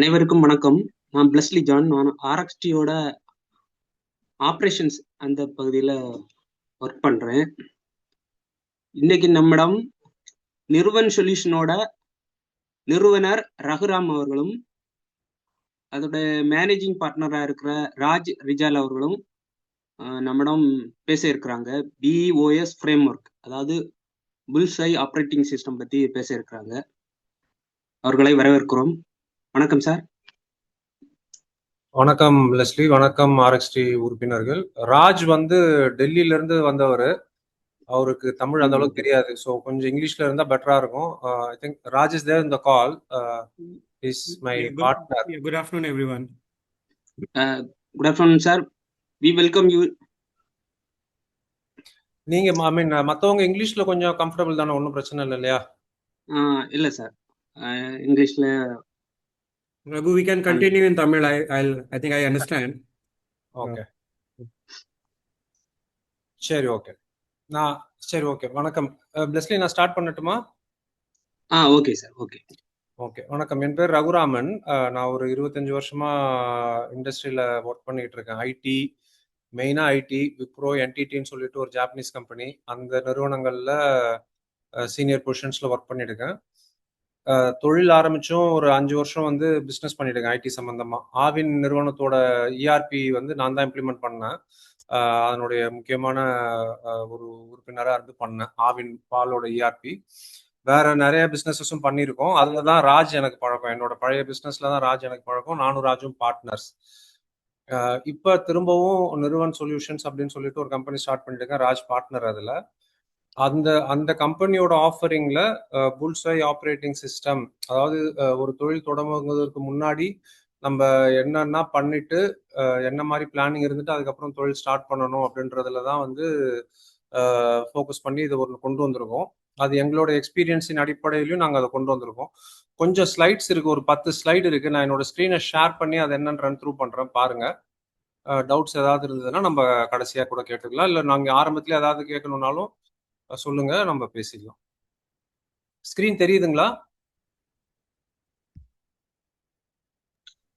அனைவருக்கும் வணக்கம். நான் பிளஸ்லி ஜான். நான் ஆர்எக்ஸ்டியோட ஆப்ரேஷன்ஸ் அந்த பகுதியில் ஒர்க் பண்ணுறேன் இன்னைக்கு நம்மிடம் நிறுவன் சொல்யூஷனோட நிறுவனர் ரகுராம் அவர்களும் அதோட மேனேஜிங் பார்ட்னராக இருக்கிற ராஜ் ரிஜால் அவர்களும் நம்மிடம் பேச இருக்கிறாங்க. பிஓஎஸ் ஃப்ரேம் ஒர்க் அதாவது புல்சை ஆப்ரேட்டிங் சிஸ்டம் பற்றி பேச இருக்கிறாங்க. அவர்களை வரவேற்கிறோம். வணக்கம் சார். வணக்கம் லெஸ்லி. வணக்கம் ஆர்எக்ஸ்டி உறுப்பினர்கள். ராஜ் வந்து டெல்லியில இருந்து வந்தவர். அவருக்கு தமிழ் அந்த அளவுக்கு தெரியாது. ஸோ கொஞ்சம் இங்கிலீஷ்ல இருந்தா பெட்டரா இருக்கும். I think Raj is there இந்த call is my partner good afternoon, everyone. Good afternoon sir we welcome you நீங்க ஐ மீன் மத்தவங்க இங்கிலீஷ்ல கொஞ்சம் கம்ஃபர்டபுள் தானே? ஒன்றும் பிரச்சனை இல்லை இல்லையா? இல்லை சார் இங்கிலீஷில் Raghu, we can continue in Tamil. I, I'll, I think I understand. Okay சரி ஓகே நான் சரி ஓகே வணக்கம் லெஸ்லி நான் ஸ்டார்ட் பண்ணட்டுமா ஆ ஓகே சார் ஓகே ஓகே வணக்கம் என் பேர் ரகுராமன் நான் ஒரு இருபத்தஞ்சு வருஷமா இண்டஸ்ட்ரியில ஒர்க் பண்ணிட்டு இருக்கேன் ஐடி மெயினா ஐடி விப்ரோ என்டிடின்னு சொல்லிட்டு ஒரு ஜாப்பனீஸ் கம்பெனி அந்த நிறுவனங்கள்ல சீனியர் பொசிஷன்ஸ்ல ஒர்க் பண்ணியிருக்கேன் தொழில் ஆரம்பிச்சும் ஒரு அஞ்சு வருஷம் வந்து பிஸ்னஸ் பண்ணிட்டேங்க ஐடி சம்பந்தமா. ஆவின் நிறுவனத்தோட இஆர்பி வந்து நான் தான் இம்ப்ளிமெண்ட் பண்ணேன். அதனுடைய முக்கியமான ஒரு உறுப்பினராக இருந்து பண்ணேன் ஆவின் பாலோட இஆர்பி வேற நிறைய பிஸ்னஸஸும் பண்ணியிருக்கோம். அதுல தான் ராஜ் எனக்கு பழக்கம். என்னோட பழைய பிஸ்னஸ்ல தான் ராஜ் எனக்கு பழக்கம். நானும் ராஜும் பார்ட்னர்ஸ் இப்ப திரும்பவும் நிறுவன் சொல்யூஷன்ஸ் அப்படின்னு சொல்லிட்டு ஒரு கம்பெனி ஸ்டார்ட் பண்ணிருக்கேன் ராஜ் பார்ட்னர் அதுல. அந்த அந்த கம்பெனியோட ஆஃபரிங்ல புல்சை ஆப்ரேட்டிங் சிஸ்டம் அதாவது ஒரு தொழில் தொடங்குவதற்கு முன்னாடி நம்ம என்னென்ன பண்ணிட்டு என்ன மாதிரி பிளானிங் இருந்துட்டு அதுக்கப்புறம் தொழில் ஸ்டார்ட் பண்ணணும் அப்படின்றதுல தான் வந்து ஃபோக்கஸ் பண்ணி இதை ஒன்று கொண்டு வந்திருக்கோம். அது எங்களோட எக்ஸ்பீரியன்ஸின் அடிப்படையிலையும் நாங்கள் அதை கொண்டு வந்திருக்கோம். கொஞ்சம் ஸ்லைட்ஸ் இருக்குது ஒரு பத்து ஸ்லைடு இருக்குது நான் என்னோட ஸ்க்ரீனை ஷேர் பண்ணி அதை என்னன்னு ரன் த்ரூ பண்ணுறேன் பாருங்கள் டவுட்ஸ் ஏதாவது இருந்ததுன்னா நம்ம கடைசியாக கூட கேட்டுக்கலாம். இல்லை நாங்கள் ஆரம்பத்தில் ஏதாவது கேட்கணுன்னாலும் சொல்லுங்க நம்ம பேசிக்கலாம். ஸ்க்ரீன் தெரியுதுங்களா?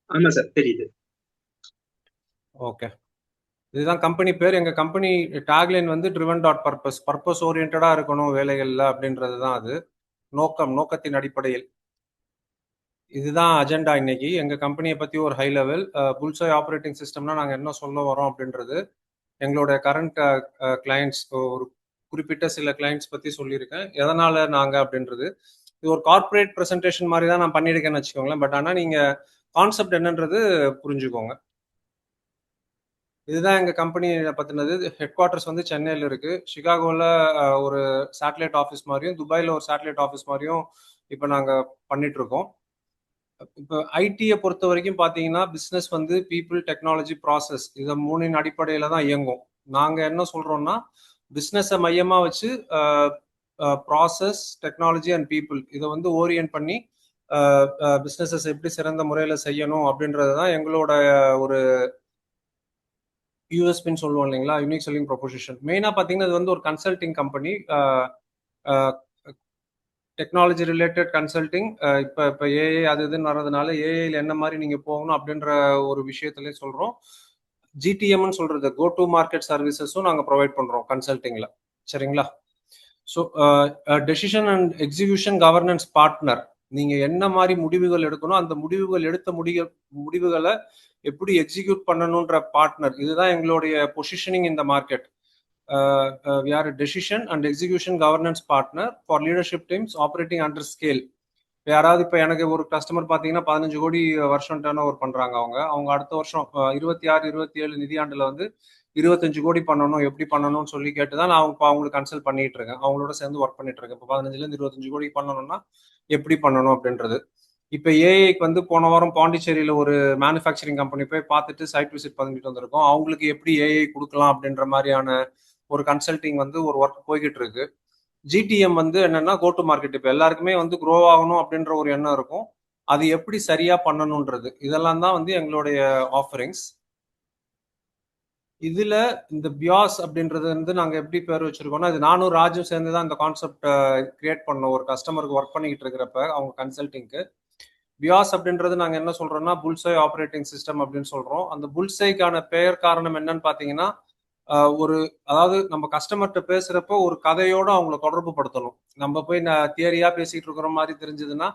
ஆமாம் சார் தெரியுது. ஓகே இதுதான் கம்பெனி பேர். எங்க கம்பெனி டேக்லைன் வந்து ட்ரிவன் டாட் பர்பஸ் பர்பஸ் ஓரியன்டா இருக்கணும் வேலைகள்ல அப்படின்றது தான் அது. நோக்கம் நோக்கத்தின் அடிப்படையில். இதுதான் அஜெண்டா இன்னைக்கு. எங்க கம்பெனியை பத்தி ஒரு ஹை லெவல் புல்சை ஆப்ரேட்டிங் சிஸ்டம்னா நாங்க என்ன சொல்ல வரோம் அப்படின்றது எங்களோட கரண்ட் கிளைண்ட்ஸ் ஒரு குறிப்பிட்ட சில கிளைண்ட்ஸ் பத்தி சொல்லியிருக்கேன். எதனால நாங்க அப்படின்றது. இது ஒரு கார்ப்பரேட் ப்ரெசன்டேஷன் மாதிரி தான் நான் பண்ணியிருக்கேன்னு வச்சுக்கோங்களேன். பட் ஆனா நீங்க கான்செப்ட் என்னன்றது புரிஞ்சுக்கோங்க. இதுதான் எங்க கம்பெனி பத்தினது. ஹெட் குவார்ட்டர்ஸ் வந்து சென்னையில இருக்கு. சிகாகோல ஒரு சேட்டலைட் ஆஃபீஸ் மாதிரியும் துபாயில ஒரு சேட்டலைட் ஆஃபீஸ் மாதிரியும் இப்போ நாங்க பண்ணிட்டு இருக்கோம் இப்போ ஐடியை பொறுத்த வரைக்கும் பார்த்தீங்கன்னா பிஸ்னஸ் வந்து பீப்புள் டெக்னாலஜி ப்ராசஸ் இதை மூணின் அடிப்படையில தான் இயங்கும். நாங்க என்ன சொல்றோம்னா பிஸ்னஸை மையமாக வச்சு ப்ராசஸ் டெக்னாலஜி அண்ட் பீப்புள் இதை வந்து ஓரியன்ட் பண்ணி பிஸ்னஸஸ் எப்படி சிறந்த முறையில் செய்யணும் அப்படின்றது தான் எங்களோட ஒரு யூஎஸ்பின்னு சொல்லுவோம் இல்லைங்களா? யூனிக் செல்லிங் ப்ரொபோசிஷன் மெயினாக பார்த்தீங்கன்னா இது வந்து ஒரு consulting company technology related consulting இப்போ இப்போ ஏஐ அது இதுன்னு வர்றதுனால ஏஐயில் என்ன மாதிரி நீங்கள் போகணும் அப்படின்ற ஒரு விஷயத்துலேயே சொல்கிறோம் ஜிடிஎம்னு சொல்றது கோ டு மார்க்கெட் சர்வீசஸும் நாங்கள் ப்ரொவைட் பண்ணுறோம் கன்சல்டிங்கில் சரிங்களா? So decision and execution governance partner நீங்கள் என்ன மாதிரி முடிவுகள் எடுக்கணும் அந்த முடிவுகள் எடுத்த முடிக முடிவுகளை எப்படி எக்ஸிக்யூட் பண்ணணுன்ற பார்ட்னர் இதுதான் எங்களுடைய பொசிஷனிங் இந்த market we are decision and execution governance partner for leadership teams operating under scale யாராவது இப்போ எனக்கு ஒரு கஸ்டமர் பார்த்தீங்கன்னா பதினஞ்சு கோடி வருஷம் டேர்ன் ஓவர் பண்ணுறாங்க அவங்க. அவங்க அடுத்த வருஷம் இருபத்தி ஆறு இருபத்தி ஏழு நிதியாண்டில் வந்து இருபத்தஞ்சு கோடி பண்ணணும் எப்படி பண்ணணும்னு சொல்லி கேட்டு தான் நான் அவங்க இப்போ அவங்களுக்கு கன்சல்ட் பண்ணிட்டு இருக்கேன். அவங்களோட சேர்ந்து ஒர்க் பண்ணிட்டு இருக்கேன். இப்போ பதினஞ்சுலேருந்து இருபத்தஞ்சு கோடி பண்ணணும்னா எப்படி பண்ணணும் அப்படின்றது. இப்போ ஏஐக்கு வந்து போன வாரம் பாண்டிச்சேரியில் ஒரு மேனுஃபேக்சரிங் கம்பெனி போய் பார்த்துட்டு சைட் விசிட் பண்ணிட்டு வந்திருக்கோம். அவங்களுக்கு எப்படி ஏஐ கொடுக்கலாம் அப்படின்ற மாதிரியான ஒரு கன்சல்டிங் வந்து ஒரு ஒர்க் போய்கிட்டு இருக்கு. ஜிடிஎம் வந்து என்னன்னா கோ டு மார்க்கெட் இப்போ எல்லாருக்குமே வந்து க்ரோ ஆகணும் அப்படின்ற ஒரு எண்ணம் இருக்கும். அது எப்படி சரியா பண்ணணுன்றது. இதெல்லாம் தான் வந்து எங்களுடைய ஆஃபரிங்ஸ் இதுல இந்த பியாஸ் அப்படின்றது வந்து நாங்க எப்படி பேர் வச்சிருக்கோம்னா இது நானும் ராஜும் சேர்ந்து தான் இந்த கான்செப்ட் கிரியேட் பண்ணோம். ஒரு கஸ்டமருக்கு ஒர்க் பண்ணிக்கிட்டு இருக்கிறப்ப அவங்க கன்சல்டிங்க்கு பியாஸ் அப்படின்றது நாங்க என்ன சொல்றோம்னா புல்சை ஆப்ரேட்டிங் சிஸ்டம் அப்படின்னு சொல்றோம். அந்த புல்சைக்கான பெயர் காரணம் என்னன்னு பாத்தீங்கன்னா ஒரு அதாவது நம்ம கஸ்டமர்கிட்ட பேசுறப்போ ஒரு கதையோட அவங்கள தொடர்பு படுத்தணும். நம்ம போய் தியரியா பேசிட்டு இருக்கிற மாதிரி தெரிஞ்சதுன்னா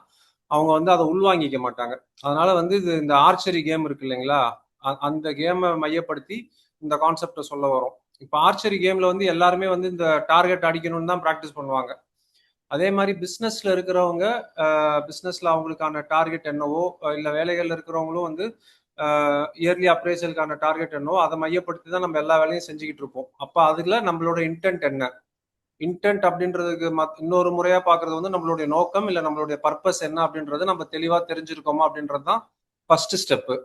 அவங்க வந்து அதை உள்வாங்கிக்க மாட்டாங்க. அதனால வந்து இது இந்த ஆர்ச்சரி கேம் இருக்கு இல்லைங்களா? அ- அந்த கேமை மையப்படுத்தி இந்த கான்செப்டை சொல்ல வரும். இப்போ ஆர்ச்சரி கேம்ல வந்து எல்லாருமே வந்து இந்த டார்கெட் அடிக்கணும்னு தான் ப்ராக்டிஸ் பண்ணுவாங்க. அதே மாதிரி பிஸ்னஸ்ல இருக்கிறவங்க பிஸ்னஸ்ல அவங்களுக்கான டார்கெட் என்னவோ இல்லை இல்ல வேலைகள்ல இருக்கிறவங்களும் வந்து இயர்லி அப்ரைசலுக்கான டார்கெட் என்னவோ அதை மையப்படுத்தி தான் நம்ம எல்லா வேலையும் செஞ்சுக்கிட்டு இருப்போம். அப்போ அதுல நம்மளோட இன்டென்ட் என்ன? இன்டென்ட் அப்படின்றதுக்கு மத்- இன்னொரு முறையா பாக்குறது வந்து நம்மளுடைய நோக்கம் இல்லை நம்மளுடைய பர்பஸ் என்ன அப்படின்றது நம்ம தெளிவா தெரிஞ்சிருக்கோமா அப்படின்றது தான் ஃபர்ஸ்ட் ஸ்டெப்பு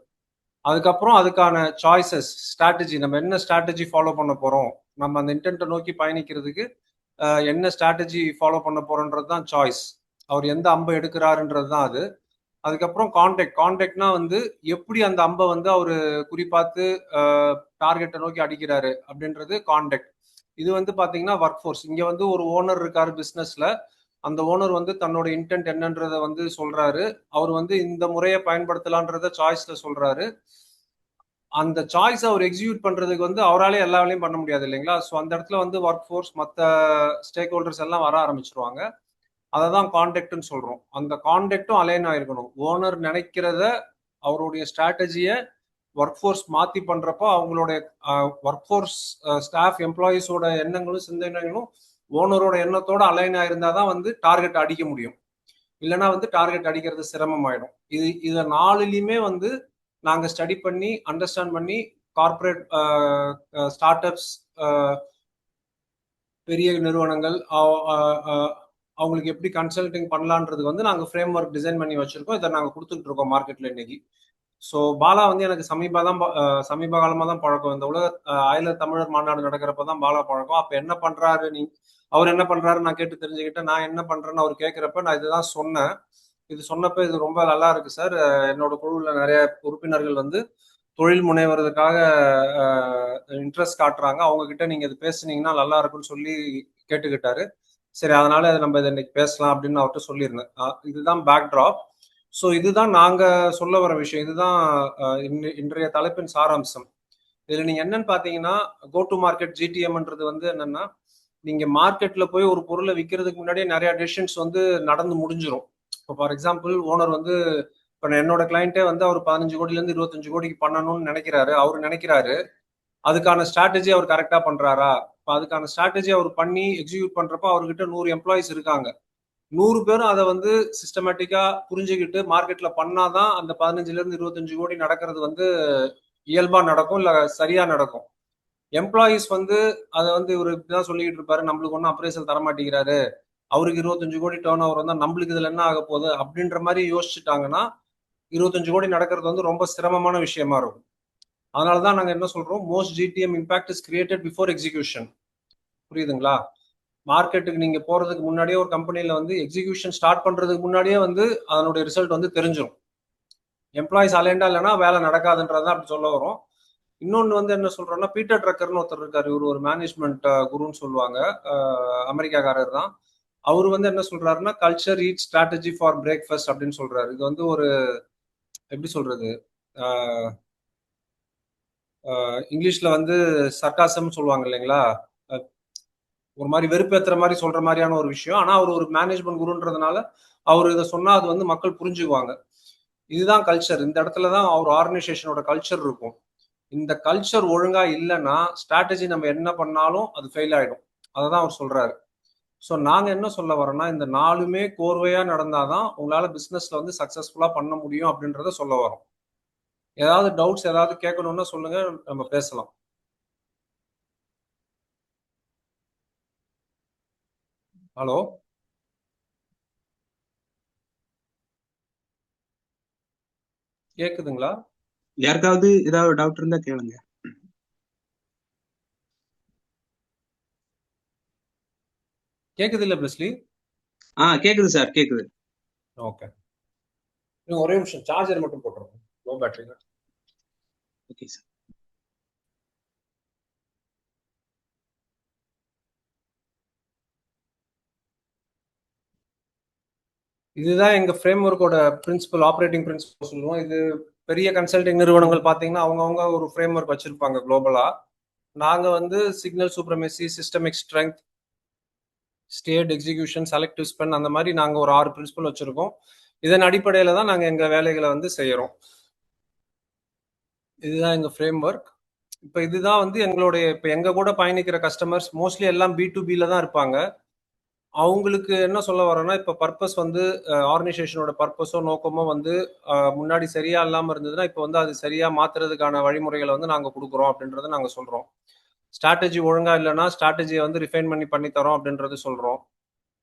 அதுக்கப்புறம் அதுக்கான சாய்ஸஸ் ஸ்ட்ராட்டஜி நம்ம என்ன ஸ்ட்ராட்டஜி ஃபாலோ பண்ண போறோம்? நம்ம அந்த இன்டென்ட்டை நோக்கி பயணிக்கிறதுக்கு என்ன ஸ்ட்ராட்டஜி ஃபாலோ பண்ண போறோன்றது தான் சாய்ஸ் அவர் எந்த அம்பு எடுக்கிறாருன்றது தான் அது. அதுக்கப்புறம் கான்டாக்ட் கான்டாக்ட்னா வந்து எப்படி அந்த அம்பை வந்து அவர் குறிப்பாத்து டார்கெட்டை நோக்கி அடிக்கிறாரு அப்படின்றது கான்டாக்ட் இது வந்து பார்த்தீங்கன்னா ஒர்க் ஃபோர்ஸ் இங்கே வந்து ஒரு ஓனர் இருக்காரு பிஸ்னஸில் அந்த ஓனர் வந்து தன்னோட இன்டென்ட் என்னன்றதை வந்து சொல்றாரு. அவர் வந்து இந்த முறையை பயன்படுத்தலான்றத சாய்ஸ்ல சொல்றாரு. அந்த சாய்ஸ் அவர் எக்ஸிக்யூட் பண்றதுக்கு வந்து அவராலே எல்லா வேலையும் பண்ண முடியாது இல்லைங்களா? ஸோ அந்த இடத்துல வந்து ஒர்க் ஃபோர்ஸ் மற்ற ஸ்டேக் ஹோல்டர்ஸ் எல்லாம் வர ஆரம்பிச்சிருவாங்க. அதை தான் கான்டாக்ட்னு சொல்கிறோம் அந்த கான்டாக்டும் அலைன் ஆயிருக்கணும். ஓனர் நினைக்கிறத அவருடைய ஸ்ட்ராட்டஜியை ஒர்க் ஃபோர்ஸ் மாற்றி பண்ணுறப்போ அவங்களுடைய ஒர்க் ஃபோர்ஸ் ஸ்டாஃப் எம்ப்ளாயீஸோட எண்ணங்களும் சிந்தனைகளும் ஓனரோட எண்ணத்தோட அலைன் ஆயிருந்தா தான் வந்து டார்கெட் அடிக்க முடியும். இல்லைன்னா வந்து டார்கெட் அடிக்கிறது சிரமமாயிடும். இது இதை நாலுலையுமே வந்து நாங்கள் ஸ்டடி பண்ணி அண்டர்ஸ்டாண்ட் பண்ணி கார்ப்பரேட் ஸ்டார்ட் அப்ஸ் பெரிய நிறுவனங்கள் அவங்களுக்கு எப்படி கன்சல்டிங் பண்ணலான்றது வந்து நாங்கள் ஃப்ரேம் ஒர்க் டிசைன் பண்ணி வச்சிருக்கோம். இதை நாங்கள் கொடுத்துட்டு இருக்கோம் மார்க்கெட்ல இன்னைக்கு. ஸோ பாலா வந்து எனக்கு சமீப தான் ப- சமீப காலமாக தான் பழக்கம். இந்த உலக அஹ், அயல தமிழர் மாநாடு நடக்கிறப்ப தான் பாலா பழக்கம். அப்போ என்ன பண்ணுறாரு நீ? அவர் என்ன பண்ணுறாரு நான் கேட்டு தெரிஞ்சுக்கிட்டேன். நான் என்ன பண்ணுறேன்னு அவர் கேட்குறப்ப நான் இதுதான் சொன்னேன். இது சொன்னப்ப இது ரொம்ப நல்லா இருக்கு சார். என்னோட குழுவில் நிறைய உறுப்பினர்கள் வந்து தொழில் முனைவதற்காக இன்ட்ரெஸ்ட் காட்டுறாங்க. அவங்க கிட்ட நீங்க இது பேசுனீங்கன்னா நல்லா இருக்கும்னு சொல்லி கேட்டுக்கிட்டாரு. சரி அதனால நம்ம இதை இன்னைக்கு பேசலாம் அப்படின்னு அவர்கிட்ட சொல்லியிருந்தேன். இதுதான் பேக் ட்ராப் ஸோ இதுதான் நாங்க சொல்ல வர விஷயம். இதுதான் இன் இன்றைய தலைப்பின் சாராம்சம். இதில் நீங்க என்னன்னு பார்த்தீங்கன்னா கோ டு மார்க்கெட் ஜிடிஎம்ன்றது வந்து என்னன்னா நீங்க மார்க்கெட்ல போய் ஒரு பொருளை விற்கிறதுக்கு முன்னாடியே நிறைய டெசிஷன்ஸ் வந்து நடந்து முடிஞ்சிடும் இப்போ ஃபார் எக்ஸாம்பிள் ஓனர் வந்து இப்போ என்னோட கிளைண்ட்டே வந்து அவர் பதினஞ்சு கோடில இருந்து இருபத்தஞ்சு கோடிக்கு பண்ணணும்னு நினைக்கிறாரு. அவர் நினைக்கிறாரு அதுக்கான ஸ்ட்ராட்டஜி அவர் கரெக்டா பண்றாரா? இப்போ அதுக்கான ஸ்ட்ராட்டஜி அவர் பண்ணி எக்ஸிக்யூட் பண்றப்போ அவர்கிட்ட நூறு எம்ப்ளாயிஸ் இருக்காங்க. நூறு பேரும் அதை வந்து சிஸ்டமேட்டிக்கா புரிஞ்சுக்கிட்டு மார்க்கெட்ல பண்ணாதான் அந்த பதினஞ்சுல இருந்து இருபத்தஞ்சு கோடி நடக்கிறது வந்து இயல்பா நடக்கும் இல்ல சரியா நடக்கும். எம்ப்ளாயீஸ் வந்து அதை வந்து இவர் இப்படிதான் சொல்லிக்கிட்டு இருப்பாரு நம்மளுக்கு ஒன்றும் அப்ரேசல் தர மாட்டேங்கிறாரு அவருக்கு இருபத்தஞ்சு கோடி டேர்ன் ஓவர் வந்தால் நம்மளுக்கு இதில் என்ன ஆக போகுது? அப்படின்ற மாதிரி யோசிச்சுட்டாங்கன்னா இருபத்தஞ்சு கோடி நடக்கிறது வந்து ரொம்ப சிரமமான விஷயமா இருக்கும். அதனால தான் நாங்கள் என்ன சொல்கிறோம் most GTM impact is created before execution புரியுதுங்களா? மார்க்கெட்டுக்கு நீங்கள் போகிறதுக்கு முன்னாடியே ஒரு கம்பெனியில் வந்து எக்ஸிகியூஷன் ஸ்டார்ட் பண்ணுறதுக்கு முன்னாடியே வந்து அதனுடைய ரிசல்ட் வந்து தெரிஞ்சிடும் எம்ப்ளாயிஸ் அலைண்டா இல்லைன்னா வேலை நடக்காதுன்றது தான் அப்படி சொல்ல வரும் இன்னொன்று வந்து என்ன சொல்கிறோன்னா பீட்டர் ட்ரக்கர்னு ஒருத்தர் இருக்கார். இவர் ஒரு மேனேஜ்மெண்ட் குருன்னு சொல்லுவாங்க. அமெரிக்காக்காரர் தான். அவர் வந்து என்ன சொல்கிறாருன்னா culture eat strategy for breakfast அப்படின்னு சொல்கிறார் இது வந்து ஒரு எப்படி சொல்கிறது இங்கிலீஷ்ல வந்து சர்க்காசம் சொல்லுவாங்க இல்லைங்களா? ஒரு மாதிரி வெறுப்பேற்றுற மாதிரி சொல்ற மாதிரியான ஒரு விஷயம். ஆனா அவர் ஒரு மேனேஜ்மெண்ட் குருன்றதுனால அவர் இதை சொன்னா அது வந்து மக்கள் புரிஞ்சுக்குவாங்க. இதுதான் கல்ச்சர் இந்த இடத்துல தான் அவர் ஆர்கனைசேஷனோட கல்ச்சர் இருக்கும். இந்த கல்ச்சர் ஒழுங்கா இல்லைன்னா ஸ்ட்ராட்டஜி நம்ம என்ன பண்ணாலும் அது ஃபெயில் ஆயிடும். அதை தான் அவர் சொல்றாரு. ஸோ நாங்கள் என்ன சொல்ல வரோம்னா இந்த நாலுமே கோர்வையா நடந்தாதான் உங்களால் பிஸ்னஸில் வந்து சக்ஸஸ்ஃபுல்லாக பண்ண முடியும் அப்படின்றத சொல்ல வரோம். ஏதாவது டவுட்ஸ் ஏதாவது கேட்கணும்னா சொல்லுங்க நம்ம பேசலாம். ஹலோ கேக்குதுங்களா? யாருக்காவது ஏதாவது டவுட் இருந்தா கேளுங்க. கேக்குது இல்ல பிளஸ்லி ஆ கேக்குது சார் கேக்குது. ஓகே ஒரே நிமிஷம் சார்ஜர் மட்டும் போட்டுருக்கோம் லோ பேட்டரி ஓகே சார் இதுதான் எங்க ஃப்ரேம் ஒர்க்கோட பிரின்சிபல் ஆப்ரேட்டிங் பிரின்சிபல் சொல்லுவோம். இது பெரிய கன்சல்டிங் நிறுவனங்கள் பார்த்தீங்கன்னா அவங்கவுங்க ஒரு ஃப்ரேம் ஒர்க் வச்சிருப்பாங்க குளோபலா நாங்க வந்து signal supremacy systemic strength state execution selective spend அந்த மாதிரி நாங்க ஒரு ஆறு பிரின்சிபல் வச்சிருக்கோம். இதன் அடிப்படையில தான் நாங்க எங்க வேலைகளை வந்து செய்யறோம். இதுதான் எங்கள் ஃப்ரேம் ஒர்க் இப்போ இதுதான் வந்து எங்களுடைய இப்போ எங்கள் கூட பயணிக்கிற கஸ்டமர்ஸ் மோஸ்ட்லி எல்லாம் பி டு பியில் தான் இருப்பாங்க. அவங்களுக்கு என்ன சொல்ல வரோன்னா இப்போ பர்பஸ் வந்து ஆர்கனைசேஷனோட பர்பஸோ நோக்கமோ வந்து முன்னாடி சரியா இல்லாமல் இருந்ததுன்னா இப்போ வந்து அது சரியா மாத்துறதுக்கான வழிமுறைகளை வந்து நாங்கள் கொடுக்குறோம் அப்படின்றத நாங்கள் சொல்கிறோம் ஸ்ட்ராட்டஜி ஒழுங்காக இல்லைன்னா ஸ்ட்ராட்டஜியை வந்து ரிஃபைன் பண்ணி பண்ணித்தரோம் அப்படின்றது சொல்கிறோம்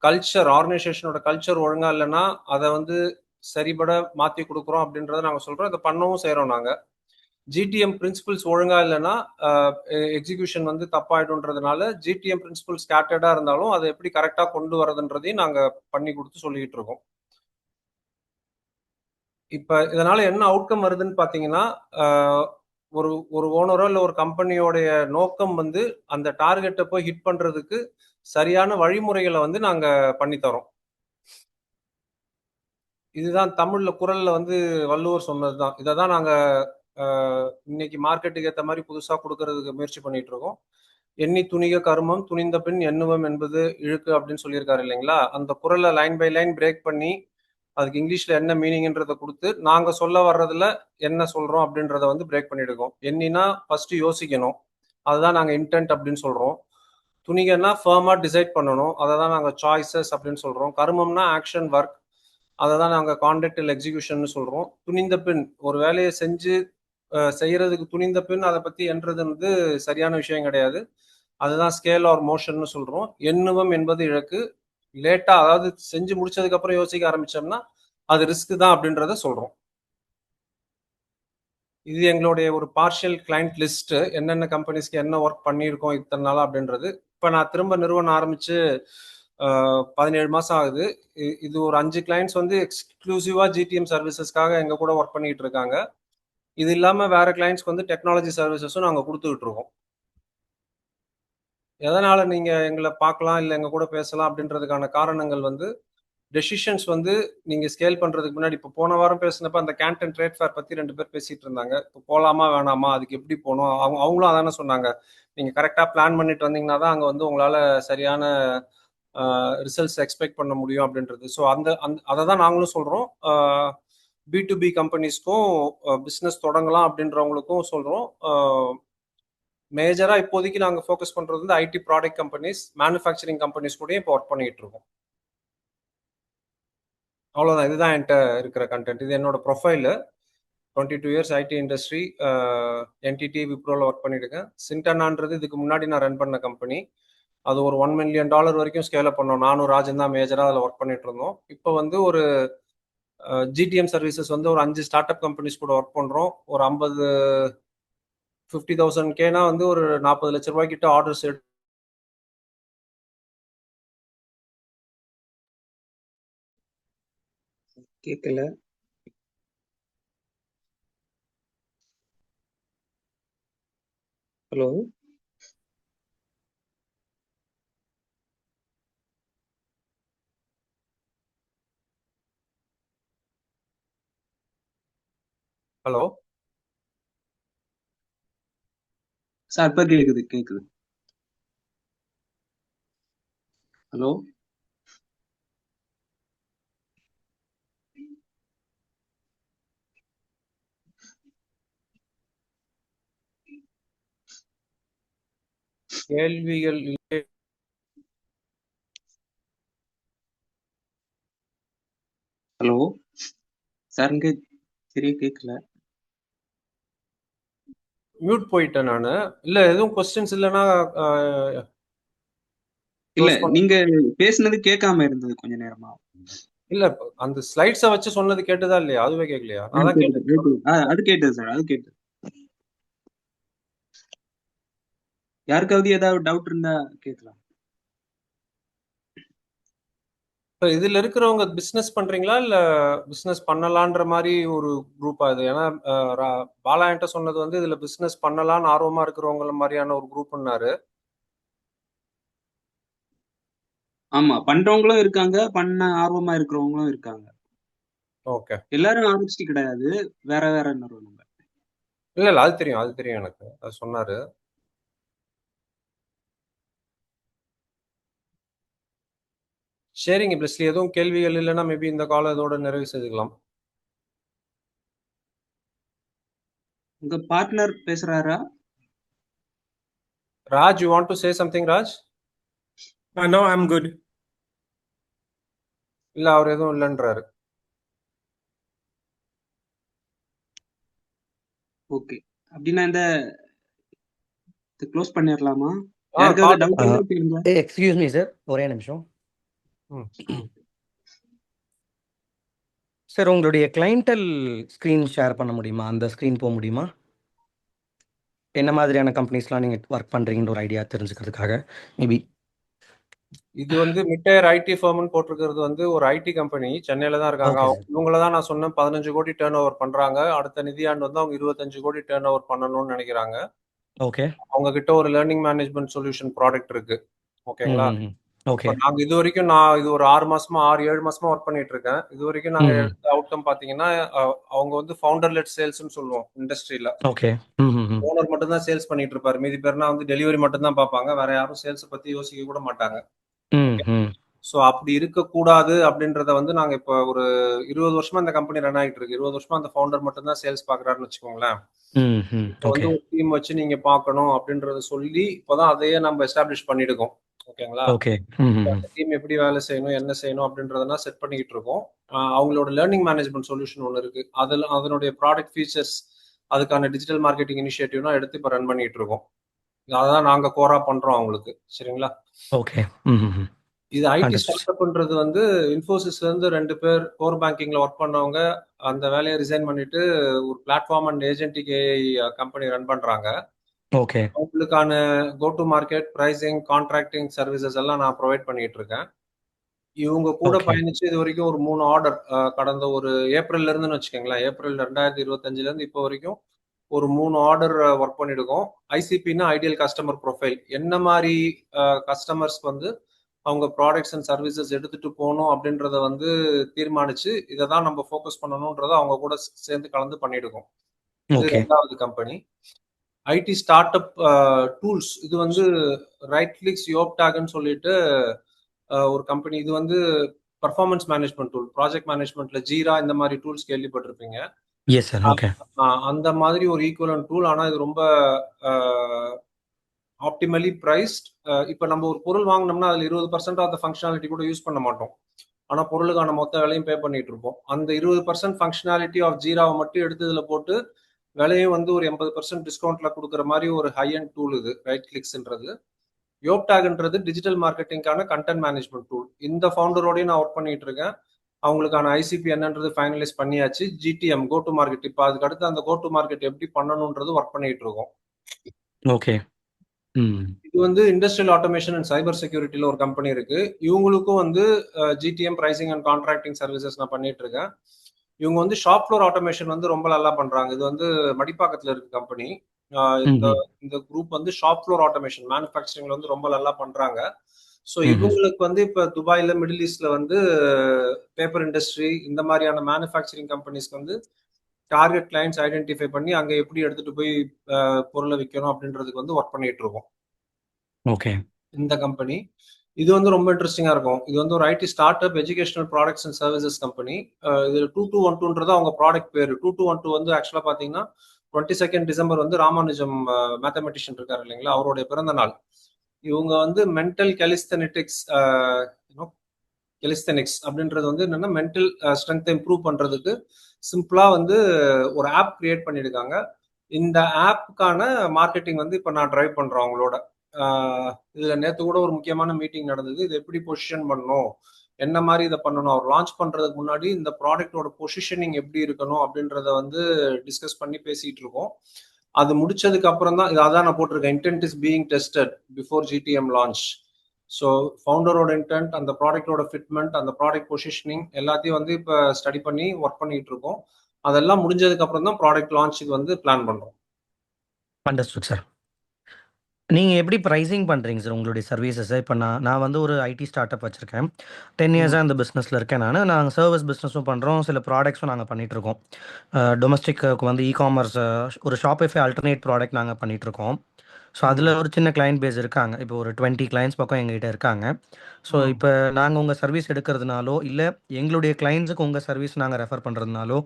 கல்ச்சர் ஆர்கனைசேஷனோட கல்ச்சர் ஒழுங்காக இல்லைன்னா அதை வந்து சரிபட மாற்றி கொடுக்குறோம் அப்படின்றத நாங்கள் சொல்கிறோம் இதை பண்ணவும் செய்கிறோம் நாங்கள் ஜிடிஎம் பிரின்சிபல்ஸ் ஒழுங்கா இல்லைன்னா எக்ஸிக்யூஷன் வந்து தப்பாயிடும்ன்றதுனால ஜிடிஎம் பிரின்சிபல் ஸ்கேட்டர்டா இருந்தாலும் அதை எப்படி கரெக்டா கொண்டு வரதுன்றதையும் நாங்க பண்ணி கொடுத்து சொல்லிட்டு இருக்கோம். இப்ப இதனால என்ன அவுட்கம் வருதுன்னு பாத்தீங்கன்னா ஒரு ஒரு ஓனரோ இல்லை ஒரு கம்பெனியோடைய நோக்கம் வந்து அந்த டார்கெட்டை போய் ஹிட் பண்றதுக்கு சரியான வழிமுறைகளை வந்து நாங்க பண்ணி தரோம் இதுதான் தமிழ்ல குரல்ல வந்து வள்ளுவர் சொன்னதுதான். இதை தான் நாங்க இன்னைக்கு மார்க்கெட்டுக்கு ஏற்ற மாதிரி புதுசா கொடுக்கறதுக்கு முயற்சி பண்ணிட்டு இருக்கோம். எண்ணி துணிக கருமம் துணிந்த பின் எண்ணுவம் என்பது இழுக்கு அப்படின்னு சொல்லியிருக்காரு இல்லைங்களா? அந்த குரலை லைன் பை லைன் பிரேக் பண்ணி அதுக்கு இங்கிலீஷ்ல என்ன மீனிங்ன்றதை கொடுத்து நாங்க சொல்ல வர்றதுல என்ன சொல்றோம் அப்படின்றத வந்து பிரேக் பண்ணிடுவோம் எண்ணினா ஃபர்ஸ்ட் யோசிக்கணும். அதுதான் நாங்க இன்டென்ட் அப்படின்னு சொல்றோம். துணிகன்னா ஃபர்மா டிசைட் பண்ணணும். அதை தான் நாங்க சாய்ஸஸ் அப்படின்னு சொல்றோம். கருமம்னா ஆக்ஷன் ஒர்க் அதை தான் நாங்கள் கான்டக்ட் இல்லை எக்ஸிகியூஷன் சொல்றோம். துணிந்த பின் ஒரு வேலையை செஞ்சு செய்யறதுக்கு துணிந்த பின் அதை பத்தி என்றது வந்து சரியான விஷயம் கிடையாது. அதுதான் ஸ்கேல் ஆர் மோஷன்னு சொல்றோம். எண்ணுவம் என்பது இழக்கு லேட்டா அதாவது செஞ்சு முடிச்சதுக்கு அப்புறம் யோசிக்க ஆரம்பிச்சோம்னா அது ரிஸ்க் தான் அப்படின்றத சொல்றோம். இது எங்களுடைய ஒரு பார்ஷியல் கிளைண்ட் லிஸ்ட் என்னென்ன கம்பெனிஸ்க்கு என்ன ஒர்க் பண்ணியிருக்கோம் இத்தனை நாள் அப்படின்றது. இப்போ நான் திரும்ப நிறுவனம் ஆரம்பிச்சு பதினேழு மாசம் ஆகுது. இது ஒரு அஞ்சு கிளைண்ட்ஸ் வந்து எக்ஸ்க்ளூசிவா ஜிடிஎம் சர்வீசஸ்க்காக எங்க கூட ஒர்க் பண்ணிட்டு இருக்காங்க. இது இல்லாமல் வேற கிளைண்ட்ஸ்க்கு வந்து டெக்னாலஜி சர்வீசஸும் நாங்கள் கொடுத்துக்கிட்டு இருக்கோம். எதனால் நீங்கள் எங்களை பார்க்கலாம் இல்லை எங்கள் கூட பேசலாம் அப்படின்றதுக்கான காரணங்கள் வந்து டெசிஷன்ஸ் வந்து நீங்கள் ஸ்கேல் பண்ணுறதுக்கு முன்னாடி இப்போ போன வாரம் பேசினப்ப அந்த கேன்டன் ட்ரேட் ஃபேர் பற்றி ரெண்டு பேர் பேசிகிட்டு இருந்தாங்க. இப்போ போகலாமா வேணாமா அதுக்கு எப்படி போகணும் அவங்க அவங்களும் அதானே சொன்னாங்க. நீங்கள் கரெக்டாக பிளான் பண்ணிட்டு வந்தீங்கன்னா தான் அங்கே வந்து உங்களால் சரியான ரிசல்ட்ஸ் எக்ஸ்பெக்ட் பண்ண முடியும் அப்படின்றது. ஸோ அந்த அந்த அதை தான் நாங்களும் சொல்கிறோம் பி டு பி கம்பெனிஸ்க்கும் பிஸ்னஸ் தொடங்கலாம் அப்படின்றவங்களுக்கும் சொல்கிறோம் மேஜராக இப்போதைக்கு நாங்கள் ஃபோக்கஸ் பண்ணுறது வந்து IT product companies manufacturing companies கூட இப்போ ஒர்க் பண்ணிகிட்டு இருக்கோம். அவ்வளோதான் இதுதான் என்கிட்ட இருக்கிற கண்டென்ட் இது என்னோட profile twenty two years IT industry NTT விப்ரோவில் work பண்ணியிருக்கேன். சிண்டனான்றது இதுக்கு முன்னாடி நான் ரன் பண்ண கம்பெனி அது ஒரு ஒன் மில்லியன் டாலர் வரைக்கும் ஸ்கேலப் பண்ணோம். நானும் ராஜன் தான் மேஜராக அதில் ஒர்க் பண்ணிட்டு இருந்தோம். இப்போ வந்து ஒரு ஜிடிஎம் சர்வீசஸ் வந்து ஒரு அஞ்சு ஸ்டார்ட் அப் கம்பெனிஸ் கூட ஒர்க் பண்ணுறோம் ஒரு ஐம்பது ஃபிஃப்டி தௌசண்ட் கேனா வந்து ஒரு நாற்பது லட்ச ரூபாய் கிட்ட ஆர்டர்ஸ் எடுத்து கேட்கல ஹலோ ஹலோ சார் இப்ப கேக்குது கேக்குது ஹலோ கேள்விகள் இல்லை ஹலோ சார் இங்க சரியா கேட்கல மியூட் போயிட்டேன் நான். இல்ல எதுவும் கொஸ்டின்ஸ் இல்லைன்னா அஹ், இல்ல நீங்க பேசுனது கேட்காம இருந்தது கொஞ்ச நேரமா? இல்ல அந்த ஸ்லைட்ஸை வச்சு சொன்னது கேட்டுதா இல்லையா? அதுவே கேட்கலையா? ஆ, நான் தான் கேட்டது, அது கேட்டது சார் அது கேட்டது. யாருக்காவது ஏதாவது டவுட் இருந்தா கேட்கலாம் இப்ப இதுல இருக்கிறவங்க பிசினஸ் பண்றீங்களா? இல்ல பிசினஸ் பண்ணலான்ற மாதிரி ஒரு குரூப்பா இது? ஏன்னா ரா- பாலா என்கிட்ட சொன்னது வந்து இதுல பிசினஸ் பண்ணலாம்னு ஆர்வமா இருக்கிறவங்கள மாதிரியான ஒரு குரூப்னாரு ஆமா பண்றவங்களும் இருக்காங்க பண்ண ஆர்வமா இருக்கிறவங்களும் இருக்காங்க. ஓகே எல்லாரும் ஆர்டிஸ்ட் கிடையாது வேற வேற நிறுவனங்கள் இல்ல இல்ல அது தெரியும் அது தெரியும் எனக்கு. அது சொன்னாரு. சரிங்க பிளஸ்லி எதுவும் கேள்விகள் இல்லைன்னா மேபி இந்த கால இதோட நிறைவு செய்துக்கலாம். உங்க partner பேசுறாரா? Raj you want to say something Raj Uh, no, I'm good. இல்ல அவர் எதுவும் இல்லைன்றாரு. ஓகே அப்படின்னா இந்த க்ளோஸ் பண்ணிடலாமா எக்ஸ்கியூஸ் மீ சார் ஒரே நிமிஷம். சார் உங்களுடைய கிளைண்டல் ஸ்க்ரீன் ஷேர் பண்ண முடியுமா? அந்த ஸ்க்ரீன் போக முடியுமா? என்ன மாதிரியான கம்பெனிஸ்லாம் நீங்கள் ஒர்க் பண்ணுறீங்கன்ற ஒரு ஐடியா தெரிஞ்சுக்கிறதுக்காக? மேபி இது வந்து மிட்டயர் ஐடி ஃபர்ம்னு போட்டிருக்கிறது வந்து ஒரு ஐடி கம்பெனி சென்னையில தான் இருக்காங்க. இவங்கள தான் நான் சொன்னேன். பதினஞ்சு கோடி டேர்ன் ஓவர் பண்றாங்க. அடுத்த நிதியாண்டு வந்து அவங்க இருபத்தஞ்சு கோடி டேர்ன் ஓவர் பண்ணணும்னு நினைக்கிறாங்க. ஓகே அவங்க கிட்ட ஒரு லேர்னிங் மேனேஜ்மெண்ட் சொல்யூஷன் ப்ராடக்ட் இருக்கு. ஓகேங்களா ஓகே நாங்க இது வரைக்கும் நான் இது ஒரு ஆறு மாசமா ஆறு ஏழு மாசமா ஒர்க் பண்ணிட்டு இருக்கேன் இது வரைக்கும் நாங்க. எடுத்த அவுட்கம் பாத்தீங்கன்னா அவங்க வந்து ஃபவுண்டர் லெட் சேல்ஸ்னு சொல்லுவோம் இண்டஸ்ட்ரியில ஓகே ஓனர் மட்டும் தான் சேல்ஸ் பண்ணிட்டு இருப்பாரு மீதி பேர்னா வந்து டெலிவரி மட்டும் தான் பார்ப்பாங்க வேற யாரும் சேல்ஸ் பத்தி யோசிக்க கூட மாட்டாங்க. ஸோ அப்படி இருக்கக்கூடாது அப்படின்றத வந்து நாங்க இப்போ ஒரு இருபது வருஷமா இந்த கம்பெனி ரன் ஆகிட்டு இருக்கு இருபது வருஷமா அந்த ஃபவுண்டர் மட்டும் தான் சேல்ஸ் பாக்குறாருன்னு வச்சுக்கோங்களேன். இப்போ வந்து ஒரு டீம் வச்சு நீங்க பார்க்கணும் அப்படின்றத சொல்லி இப்போதான் அதையே நம்ம எஸ்டாப்ளிஷ் பண்ணிடுக்கோம் ஓகேங்களா? டீம் எப்படி வேலை செய்யணும் என்ன செய்யணும் அப்படின்றதெல்லாம் செட் பண்ணிக்கிட்டு இருக்கோம். அவங்களோட லேர்னிங் மேனேஜ்மெண்ட் சொல்யூஷன் ஒன்று இருக்கு. அதில் அதனுடைய ப்ராடக்ட் ஃபீச்சர்ஸ் அதுக்கான டிஜிட்டல் மார்க்கெட்டிங் இனிஷியேட்டிவ்னா எடுத்து இப்போ ரன் பண்ணிட்டு இருக்கோம். அதான் நாங்க கோரா பண்றோம் அவங்களுக்கு. சரிங்களா? ஓகே. இது ஐடி. ஸ்டார்ட்அப்ன்றது வந்து இன்ஃபோசிஸ்ல இருந்து ரெண்டு பேர் கோர் பேங்கிங்ல ஒர்க் பண்ணவங்க அந்த வேலையை ரிசைன் பண்ணிட்டு ஒரு platform and agentic company run பண்றாங்க. ஓகே. அவங்களுக்கான go to market pricing contracting services எல்லாம் நான் ப்ரொவைட் பண்ணிட்டு இருக்கேன். இவங்க கூட. பயணிச்சு இது வரைக்கும் ஒரு மூணு ஆர்டர் கடந்த ஒரு ஏப்ரல்ல இருந்துன்னு வச்சுக்கோங்களேன். ஏப்ரல் ரெண்டாயிரத்தி இருபத்தஞ்சுல இருந்து இப்போ வரைக்கும் ஒரு மூணு ஆர்டர் ஒர்க் பண்ணிருக்கோம். ஐசிபின்னா ஐடியல் கஸ்டமர் ப்ரொஃபைல் என்ன மாதிரி கஸ்டமர்ஸ் வந்து அவங்க ப்ராடக்ட்ஸ் அண்ட் சர்வீசஸ் எடுத்துட்டு போகணும் அப்படின்றத வந்து தீர்மானிச்சு இதை தான் நம்ம ஃபோக்கஸ் பண்ணணுன்றத அவங்க கூட சேர்ந்து கலந்து பண்ணிடுக்கோம் இது ரெண்டாவது company IT start up tools இது வந்து ரைட் கிளிக்ஸ் யோப்டாக்னு சொல்லிட்டு அஹ், ஒரு கம்பெனி இது வந்து பர்ஃபார்மன்ஸ் மேனேஜ்மெண்ட் டூல் ப்ராஜெக்ட் மேனேஜ்மெண்ட்ல ஜீரா இந்த மாதிரி டூல்ஸ் கேள்விப்பட்டிருப்பீங்க. எஸ் சார் ஓகே ஆஹ் அந்த மாதிரி ஒரு ஈக்குவலன் டூல் ஆனா இது ரொம்ப ஆப்டிமலி பிரைஸ்ட் இப்போ நம்ம ஒரு பொருள் வாங்கினோம்னா அதுல இருபது பர்சன்ட் ஆஃப் ஃபங்க்ஷனாலிட்டி கூட யூஸ் பண்ண மாட்டோம். ஆனா பொருளுக்கான மொத்த விலையும் பே பண்ணிட்டு இருப்போம். அந்த இருபது பர்சன்ட் ஃபங்க்ஷனாலிட்டி ஆஃப் ஜீராவை மட்டும் எடுத்து இதுல போட்டு விலையும் வந்து ஒரு எண்பது பர்சன்ட் டிஸ்கவுண்ட்ல கொடுக்குற மாதிரி ஒரு ஹை அண்ட் டூல் இது ரைட் கிளிக்ஸ்ன்றது யோப்டாக்ன்றது டிஜிட்டல் மார்க்கெட்டிங்கான கண்டென்ட் மேனேஜ்மெண்ட் டூல் இந்த ஃபவுண்டரோடய நான் ஒர்க் பண்ணிட்டு இருக்கேன் அவங்களுக்கான ஐசிபி என்னன்றது ஃபைனலைஸ் பண்ணியாச்சு. ஜிடிஎம் கோ டு மார்க்கெட் இப்போ அதுக்கு அடுத்து அந்த கோ டு மார்க்கெட் எப்படி பண்ணணுன்றது ஒர்க் பண்ணிட்டு இருக்கோம் ஓகே இது வந்து இண்டஸ்ட்ரியல் ஆட்டோமேஷன் அண்ட் சைபர் செக்யூரிட்டியில் ஒரு கம்பெனி இருக்கு. இவங்களுக்கும் வந்து GTM pricing and contracting services நான் பண்ணிட்டு இருக்கேன் இவங்க வந்து ஷாப் ஃப்ளோர் ஆட்டோமேஷன் வந்து ரொம்ப நல்லா பண்றாங்க. இது வந்து மடிப்பாக்கத்துல இருக்கு கம்பெனி இந்த. இந்த குரூப் வந்து ஷாப் ஃப்ளோர் ஆட்டோமேஷன் மேனுஃபேக்சரிங்ல வந்து ரொம்ப நல்லா பண்றாங்க. ஸோ. இவங்களுக்கு வந்து இப்ப துபாயில மிடில் ஈஸ்ட்ல வந்து பேப்பர் இண்டஸ்ட்ரி இந்த மாதிரியான மேனுஃபேக்சரிங் கம்பெனிஸ்க்கு வந்து டார்கெட் கிளைண்ட்ஸ் ஐடென்டிஃபை பண்ணி அங்க எப்படி எடுத்துட்டு போய் பொருளை விற்கணும் அப்படின்றதுக்கு வந்து ஒர்க் பண்ணிட்டு இருக்கோம். ஓகே இந்த கம்பெனி இது வந்து ரொம்ப இன்ட்ரெஸ்டிங்காக இருக்கும். இது வந்து ஒரு IT start up educational products and services company இது டூ டூ ஒன் டூன்றது அவங்க ப்ராடக்ட் பேர். டூ டூ ஒன் டூ வந்து ஆக்சுவலாக பார்த்தீங்கன்னா டுவெண்ட்டி செகண்ட் டிசம்பர் வந்து ராமானுஜம் மேத்தமெட்டிஷியன் இருக்காரு இல்லைங்களா? அவருடைய பிறந்த நாள். இவங்க வந்து மென்டல் கெலிஸ்தனெட்டிக்ஸ் கெலிஸ்தெனிக்ஸ் அப்படின்றது வந்து என்னன்னா மென்டல் ஸ்ட்ரென்த் இம்ப்ரூவ் பண்ணுறதுக்கு சிம்பிளாக வந்து ஒரு ஆப் கிரியேட் பண்ணியிருக்காங்க. இந்த ஆப்புக்கான மார்க்கெட்டிங் வந்து இப்போ நான் ட்ரைவ் பண்ணுறேன் அவங்களோட. இதுல நேத்து கூட ஒரு முக்கியமான மீட்டிங் நடந்தது. இது எப்படி பொசிஷன் பண்ணணும்? என்ன மாதிரி இதை பண்ணணும்? அவர் லான்ச் பண்றதுக்கு முன்னாடி இந்த ப்ராடக்டோட பொசிஷனிங் எப்படி இருக்கணும் அப்படின்றத வந்து டிஸ்கஸ் பண்ணி பேசிட்டு இருக்கோம். அது முடிச்சதுக்கு அப்புறம் தான் இது அதான் நான் போட்டிருக்கேன். Intent is being tested before GTM launch so ஃபவுண்டரோட intent அந்த ப்ராடக்டோட ஃபிட்மெண்ட் அந்த ப்ராடக்ட் பொசிஷனிங் எல்லாத்தையும் வந்து இப்போ ஸ்டடி பண்ணி ஒர்க் பண்ணிட்டு இருக்கோம். அதெல்லாம் முடிஞ்சதுக்கு அப்புறம் தான் ப்ராடக்ட் லான்ச்சுக்கு வந்து பிளான் பண்ணுறோம் அண்டர்ஸ்டுட் சார் நீங்க எப்படி பிரைசிங் பண்றீங்க சார் உங்களுடைய சர்வீசஸ? இப்ப நான் நான் வந்து ஒரு ஐடி ஸ்டார்ட் அப் வச்சிருக்கேன். 10 ம். இயர்ஸா இந்த பிசினஸ்ல இருக்கேன் நானு. நாங்க சர்விஸ் பிசினஸும் பண்றோம். சில ப்ராடக்ட்ஸும் நாங்க பண்ணிட்டுருக்கோம். அ டொமஸ்டிக்கு வந்து இ-காமர்ஸ் ஒரு ஷாப்பிஃபை அல்டர்னேட் ப்ராடக்ட் நாங்க பண்ணிட்டுருக்கோம். ஸோ. அதில ஒரு சின்ன கிளையண்ட் பேஸ் இருக்காங்க. இப்போ ஒரு 20 கிளையண்ட்ஸ் பக்கம் எங்ககிட்ட இருக்காங்க. ஸோ. இப்ப நாங்க உங்க சர்வீஸ் எடுக்கிறதுனாலோ, இல்ல எங்களுடைய கிளையண்ட்ஸுக்கு உங்க சர்வீஸ் நாங்க ரெஃபர் பண்றதுனாலோ,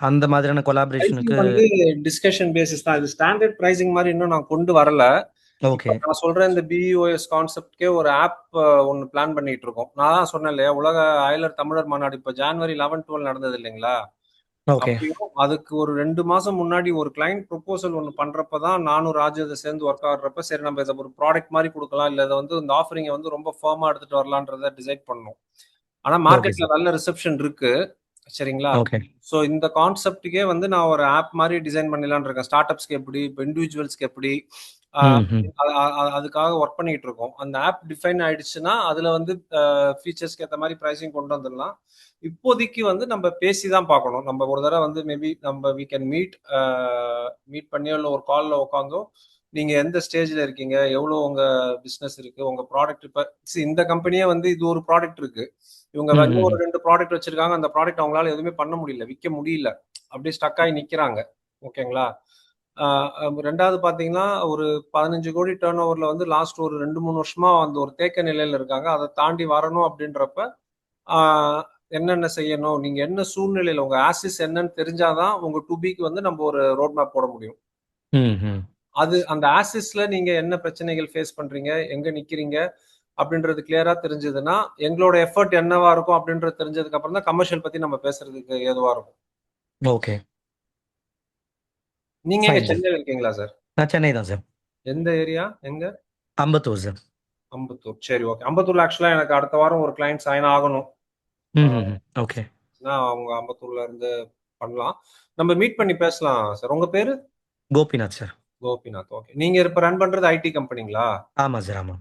அந்த மாதிரியான கொலாபரேஷனுக்கு டிஸ்கஷன் பேசிஸ் தான். இது ஸ்டாண்டர்ட் பிரைசிங் மாரி இன்னும் நான் கொண்டு வரல. ஓகே. நான் சொல்ற இந்த பிஇஓஎஸ் கான்செப்ட்கே ஒரு ஆப் ஒண்ணு பிளான் பண்ணிட்டு இருக்கோம். நான் தான் சொன்னேன் இல்லையா, உலக அயலர் தமிழர் மாநாடு இப்ப ஜான்வரி 11, 12 நடந்தது இல்லைங்களா? அதுக்கு ஒரு 2 மாசம் முன்னாடி ஒரு கிளையண்ட் ப்ரொபோசல் ஒண்ணு பண்றப்ப தான் நானும் ராஜு இத சேர்ந்து ஒர்க் ஆகுறப்ப, சரி நம்ம இத ஒரு ப்ராடக்ட் மாரி குடுக்கலாம். இல்ல இத வந்து இந்த ஆஃபரிங்க வந்து ரொம்ப ஃபர்மா எடுத்துட்டு வரலான்றத டிசைட் பண்ணோம். ஆனா மார்க்கெட்ல. நல்ல ரிசப்ஷன் இருக்கு. சரிங்களா? ஸோ இந்த கான்செப்ட்க்கே வந்து நான் ஒரு ஆப் மாரி டிசைன் பண்ணிடலாம்னு இருக்கேன். ஸ்டார்ட் அப்ஸ்க்கு எப்படி, இப்ப இண்டிவிஜுவல்ஸ்க்கு எப்படி, அதுக்காக ஒர்க் பண்ணிட்டு இருக்கோம். அந்த ஆப் டிஃபைன் ஆயிடுச்சுன்னா, அதுல வந்து ஃபீச்சர்ஸ்க்கு ஏத்த மாரி பிரைசிங் கொண்டு வந்துடலாம். இப்போதைக்கு வந்து நம்ம பேசி தான் பார்க்கணும். நம்ம ஒரு தடவ வந்து மேபி நம்ம வி கேன் மீட் மீட் பண்ணியோ, இல்ல ஒரு கால்ல உட்காந்தோ, நீங்க எந்த ஸ்டேஜ்ல இருக்கீங்க? எவ்வளோ உங்க பிசினஸ் இருக்கு? உங்க ப்ராடக்ட் இப்ப இந்த கம்பெனியே வந்து இது ஒரு ப்ராடக்ட் இருக்கு. இவங்க இன்னும் ஒரு. 2 ப்ராடக்ட் வச்சிருக்காங்க. அந்த ப்ராடக்ட் அவங்களால எதுவுமே பண்ண முடியல. விக்க முடியல. அப்படியே ஸ்டக் ஆகி நிக்கிறாங்க. ஓகேங்களா? 2வது பார்த்தீங்கன்னா, ஒரு 15 கோடி டர்ன் ஓவர்ல வந்து லாஸ்ட் ஒரு 2, 3 வருஷமா அந்த ஒரு தேக்க நிலையில இருக்காங்க. அத தாண்டி வரணும் அப்படின்றப்ப, என்னென்ன செய்யணும்? நீங்க என்ன சூழ்நிலையில உங்க ஆஸிஸ் என்னன்னு தெரிஞ்சா தான் உங்க டூ பிக்கு வந்து நம்ம ஒரு ரோட் மேப் போட முடியும். அது அந்த ஆஸிஸ்ல நீங்க என்ன பிரச்சனைகள் ஃபேஸ் பண்றீங்க? எங்க நிக்கிறீங்க? அப்படின்றது கிளியரா தெரிஞ்சதுன்னா, எங்களோட எஃபோர்ட் என்னவா இருக்கும் அப்படின்றது தெரிஞ்சதுக்கு அப்புறம் தான் கமர்ஷியல் பத்தி நம்ம பேசுறதுக்கு ஏதுவா இருக்கும். ஓகே. நீங்க எங்க. சென்னையில இருக்கீங்களா சார்? நான் சென்னை தான் சார். எந்த ஏரியா? எங்க? அம்பத்தூர் சார். அம்பத்தூர். சரி ஓகே. அம்பத்தூர்ல ஆக்சுவலா எனக்கு அடுத்த வாரம் ஒரு கிளையண்ட் சைன் ஆகணும். ஓகே. நான் அவங்க அம்பத்தூர்ல இருந்து பண்ணலாம். நம்ம மீட் பண்ணி பேசலாம் சார். உங்க பேரு? கோபிநாத் சார். கோபிநாத். ஓகே. நீங்க இப்ப ரன் பண்றது ஐடி கம்பெனிங்களா? ஆமா சார். ஆமா.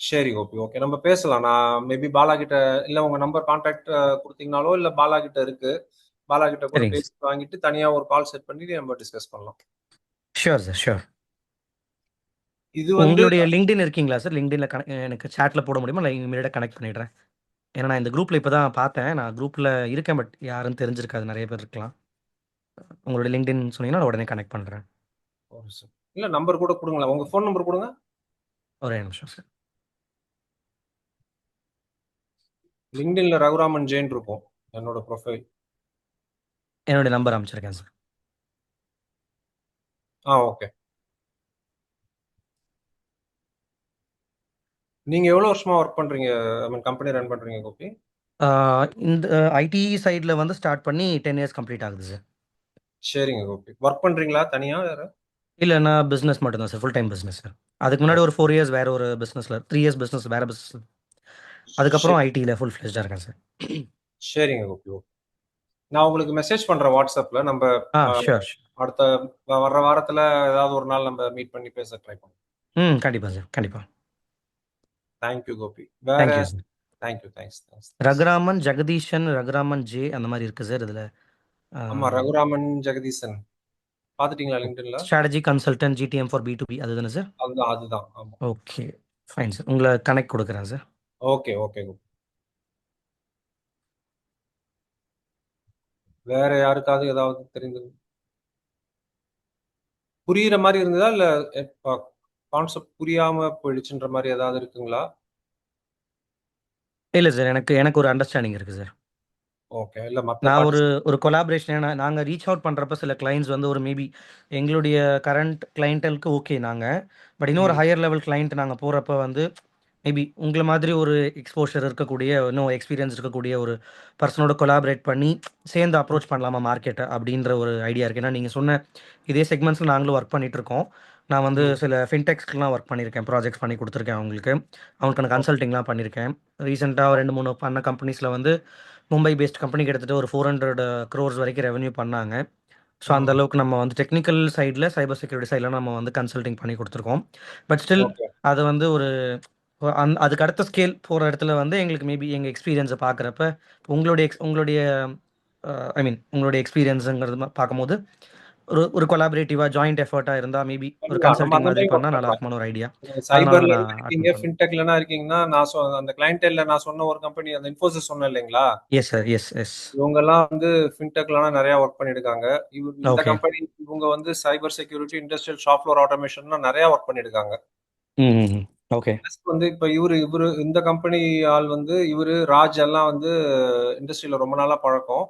சரி கோபி. ஓகே. நம்ம பேசலாம். நான் மேபி பாலா கிட்ட இல்ல உங்க நம்பர் கான்டாக்ட் குடுத்தீங்கனாலோ, இல்ல பாலா கிட்ட இருக்கு. பாலா கிட்ட கூட பேசி. வாங்கிட்டு தனியா ஒரு கால் செட் பண்ணி நம்ம டிஸ்கஸ் பண்ணலாம். Sure sir. ஷூர். இது உங்களுடைய LinkedIn இருக்கீங்களா சார்? கன எனக்கு சாட்ல போட முடியுமா? இல்ல இமிடியேட்டா கனெக்ட் பண்ணிடுறேன். ஏன்னா நான் இந்த குரூப்ல இப்ப தான் பார்த்தேன். நான் குரூப்ல இருக்கேன். பட் யாருன்னு தெரிஞ்சிருக்காது. நெறைய பேர் இருக்கலாம். உங்களுடைய LinkedIn சொன்னீங்கன்னா, உடனே கனெக்ட் பண்றேன். இல்ல நம்பர் கூட குடுங்களேன். உங்க ஃபோன் நம்பர் குடுங்க. ஒரே நிமிஷம் சார். LinkedInல ரகுராமன் ஜெயின் இருக்கும். என்னோட ப்ரொஃபைல். என்னுடைய நம்பர் அனுப்பிச்சிருக்கேன் சார். ஆ ஓகே. நீங்க எவ்வளவு வருஷமா வொர்க் பண்றீங்க? ஐ மீன் கம்பெனி ரன் பண்றீங்க கோபி? இந்த ஐடி சைட்ல வந்து ஸ்டார்ட் பண்ணி 10 இயர்ஸ் கம்ப்ளீட் ஆகுது சார். சரிங்க கோபி. வொர்க் பண்றீங்களா தனியா வேற? இல்ல நான் பிசினஸ் மட்டும் தான் sir. Full time business sir. அதுக்கு முன்னாடி ஒரு 4 இயர்ஸ் வேற ஒரு பிசினஸ்ல 3 இயர்ஸ் பிசினஸ் வேற பிசினஸ். அதுக்கப்புறம். ஐடில ஃபுல் ஃப்ளெட்ஜ்டா இருக்கேன் சார். சரிங்க கோபி. ஓகே. நான் உங்களுக்கு மெசேஜ் பண்றேன் WhatsAppல. நம்ம. அடுத்த வர்ற வாரத்துல ஏதாவது ஒரு நாள் நம்ம மீட் பண்ணி பேச ட்ரை பண்ணுவோம். ம். கண்டிப்பா சார். கண்டிப்பா. Thank you Gopi. வேற thank you sir. Thank you. Thanks. Thanks. Raghuraman, Jagadeeshan, Raghuraman J அந்த மாரி இருக்கு சார் இதுல. ஆமா ரகுராமன் ஜெகதீசன். பாத்துட்டீங்களா LinkedInல? Strategy consultant GTM for B2B அதுதானே சார்? அதுதான் அதுதான். ஓகே. Fine sir. உங்கள கனெக்ட் குடுக்குறேன் சார். ஓகே ஓகே வேற யாருக்காவது ஏதாவது தெரிந்தது? புரியிற மாரி இருந்ததா? இல்ல கான்செப்ட் புரியாம போயிடுச்சுன்ற மாரி ஏதாவது இருக்குங்களா? இல்ல சார். எனக்கு எனக்கு ஒரு அண்டர்ஸ்டாண்டிங் இருக்கு சார். ஓகே. இல்ல நான் ஒரு ஒரு கொலாபரேஷன் நாங்க ரீச் அவுட் பண்றப்ப சில கிளையண்ட்ஸ் வந்து ஒரு மேபி எங்களுடைய கரண்ட் கிளையன்டலுக்கு ஓகே நாங்க. பட் இன்னும் ஒரு. ஹையர் லெவல் கிளையன்ட் நாங்க போறப்ப வந்து மேபி உங்கள மாதிரி ஒரு எக்ஸ்போஷர் இருக்கக்கூடிய, இன்னும் எக்ஸ்பீரியன்ஸ் இருக்கக்கூடிய ஒரு பெர்சனோட கொலாபரேட் பண்ணி சேர்ந்து. அப்ரோச் பண்ணலாமா மார்க்கெட்ட அப்படின்ற ஒரு ஐடியா இருக்கு. ஏன்னா நீங்க சொன்ன இதே செக்மெண்ட்ஸ்ல நாங்களும் ஒர்க் பண்ணிட்டு இருக்கோம். நான் வந்து. சில ஃபின்டெக்ஸ்க்குலாம் ஒர்க் பண்ணியிருக்கேன். ப்ராஜெக்ட்ஸ் பண்ணி குடுத்துருக்கேன் அவங்களுக்கு. அவங்களுக்கான ஓகே. கன்சல்டிங்லாம் பண்ணியிருக்கேன். ரீசென்ட்டா 2, 3 பண்ண கம்பெனிஸ்ல வந்து மும்பை பேஸ்ட் கம்பெனி கிட்டத்தட்ட ஒரு 400 குரோர்ஸ் வரைக்கும் ரெவென்யூ பண்ணாங்க. ஸோ அந்த. அளவுக்கு நம்ம வந்து டெக்னிக்கல் சைட்ல, சைபர் செக்யூரிட்டி சைட்ல நம்ம வந்து கன்சல்டிங் பண்ணி குடுத்துருக்கோம். But still. அது வந்து ஒரு அந் அதுக்கு அடுத்த ஸ்கேல் போற இடத்துல வந்து எங்களுக்கு மேபி எங்க எக்ஸ்பீரியன்ஸ பார்க்குறப்ப உங்களுடைய எக்ஸ் உங்களுடைய ஐ மீன் உங்களுடைய எக்ஸ்பீரியன்ஸ்ங்கிறது பார்க்கும்போது ஒரு ஒரு கொலாபரேட்டிவா ஜாயிண்ட் எஃபர்ட்டா இருந்தா மேபி ஒரு கன்சல்டிங் மாதிரி பண்ணா நல்லா. இருக்கும்னு ஒரு ஐடியா சைபர்ல இருக்கீங்க ஃபின்டெக்லனா இருக்கீங்கன்னா நான் சொ அந்த கிளைண்டெல்ல நான் சொன்ன ஒரு கம்பெனி அந்த இன்ஃபோசிஸ் சொன்னேன் இல்லைங்களா? எஸ் சார் எஸ் எஸ் இவங்க எல்லாம் வந்து ஃபின்டெக்லாம் நிறைய ஒர்க் பண்ணிருக்காங்க இந்த. கம்பெனி இவங்க வந்து cyber security industrial shop floor automation நிறைய ஒர்க் பண்ணிருக்காங்க ஓகே. வந்து இப்ப இவரு இவரு இந்த கம்பெனி ஆள் வந்து இவரு ராஜ் எல்லாம் வந்து இண்டஸ்ட்ரியில ரொம்ப நாளா பழக்கம்.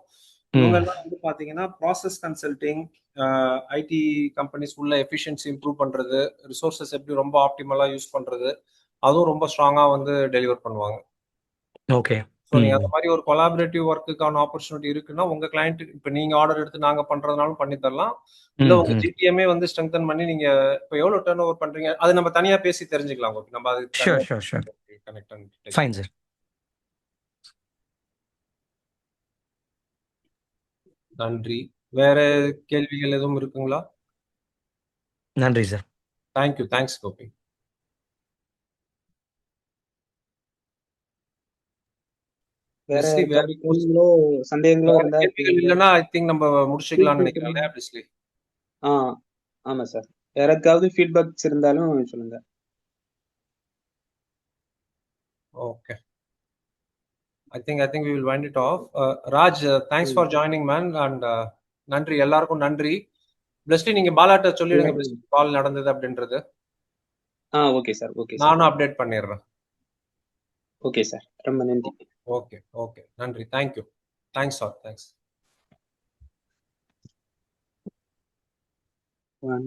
இவங்க எல்லாம் வந்து பாத்தீங்கன்னா ப்ராசஸ் கன்சல்டிங் ஐடி கம்பெனிஸ் உள்ள எஃபிஷியன்சி இம்ப்ரூவ் பண்றது ரிசோர்சஸ் எப்படி ரொம்ப ஆப்டிமலா யூஸ் பண்றது அதுவும் ரொம்ப ஸ்ட்ராங்கா வந்து டெலிவர் பண்ணுவாங்க. ஓகே. ஸோ நீங்க அந்த மாதிரி ஒரு கொலாபரேட்டிவ் ஒர்க்குக்கான ஆப்பர்ச்சுனிட்டி இருக்குன்னா உங்க கிளைண்ட் இப்ப நீங்க ஆர்டர் எடுத்து நாங்க பண்றதுனாலும் பண்ணி தரலாம். இல்ல உங்க ஜிடிஎம்ஏ வந்து ஸ்ட்ரெங்தன் பண்ணி நீங்க இப்ப எவ்வளவு டர்ன் ஓவர் பண்றீங்க? அது நம்ம தனியா பேசி தெரிஞ்சுக்கலாம் உங்களுக்கு. நம்ம அது கனெக்ட் ஃபைன் சார் நன்றி. வேற கேள்விகள் எதுவும் இருக்குங்களா? நன்றி சார் தேங்க்யூ தேங்க்ஸ் கோபி. வேற கேள்விகளோ சந்தேகங்களோ இருந்தா ஐ திங்க் நம்ம முடிச்சுக்கலாம்னு நினைக்கிறேன் இல்லையா பிஸ்லி ஆ ஆமா சார் வேற ஏதாவது ஃபீட்பேக்ஸ் இருந்தாலும் சொல்லுங்க. Okay I think I think we will wind it off Raj thanks for joining man and நன்றி எல்லாருக்கும் நன்றி. பிளஸ்லி நீங்க பாலாட்ட சொல்லிடுங்க கால் நடந்தது அப்படின்றது. ஆ ஓகே சார் ஓகே நானும் அப்டேட் பண்ணிடுறேன். ஓகே சார் ரொம்ப நன்றி. ஓகே ஓகே நன்றி thank you thanks sir thanks one